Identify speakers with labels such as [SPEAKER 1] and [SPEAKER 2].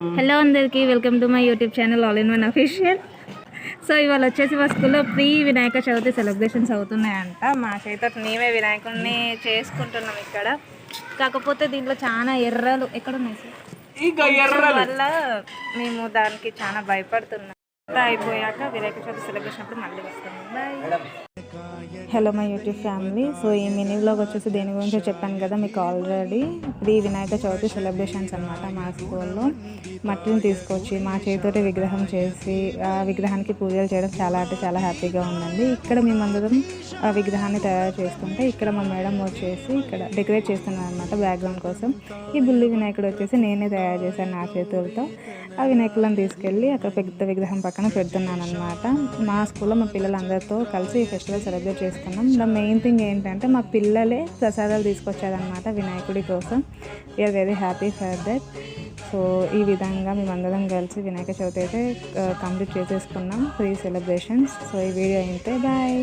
[SPEAKER 1] Hello అందరికీ welcome to my YouTube channel all in one official so ఇవాళ వచ్చేసి మా స్కూల్లో ప్రీ వినాయక చవితి సెలబ్రేషన్స్ అవుతున్నాయంట. మా చేత మేమే వినాయకుడిని చేసుకుంటున్నాం ఇక్కడ. కాకపోతే దీంట్లో చాలా ఎర్రలు. ఎక్కడ ఉన్నాయి సార్? వల్ల మేము దానికి చాలా భయపడుతున్నాం. అంతా అయిపోయాక వినాయక చవితి సెలబ్రేషన్ అప్పుడు మళ్ళీ వస్తున్నాం bye hello my YouTube family so ఈ మినీ బ్లాగ్ వచ్చేసి దేని గురించో చెప్పాను కదా మీకు ఆల్రెడీ ఇది వినాయక చవితి సెలబ్రేషన్స్ అనమాట మా స్కూల్లో మట్టిని తీసుకొచ్చి మా చేతితోటి విగ్రహం చేసి ఆ విగ్రహానికి పూజలు చేయడం చాలా అంటే చాలా హ్యాపీగా ఉందండి. ఇక్కడ మేమందరం ఆ విగ్రహాన్ని తయారు చేసుకుంటే ఇక్కడ మా మేడం వచ్చేసి ఇక్కడ డెకరేట్ చేస్తున్నాను అనమాట బ్యాక్గ్రౌండ్ కోసం. ఈ బుల్లి వినాయకుడు వచ్చేసి నేనే తయారు చేశాను నా చేతులతో. ఆ వినాయకులను తీసుకెళ్ళి అక్కడ పెద్ద విగ్రహం పక్కన పెడుతున్నాను అనమాట మా స్కూల్లో మా పిల్లలందరితో కలిసి ఈ ఫెస్టివల్ సెలబ్రేట్ చేసుకున్నాం. ద మెయిన్ థింగ్ ఏంటంటే మా పిల్లలే ప్రసాదాలు తీసుకొచ్చారనమాట వినాయకుడి కోసం. We're very happy for that so ఈ విధంగా మేమందరం కలిసి వినాయక చవితి అయితే కంప్లీట్ చేసేసుకున్నాం. ప్రీ సెలబ్రేషన్స్ సో ఈ వీడియో అయితే బాయ్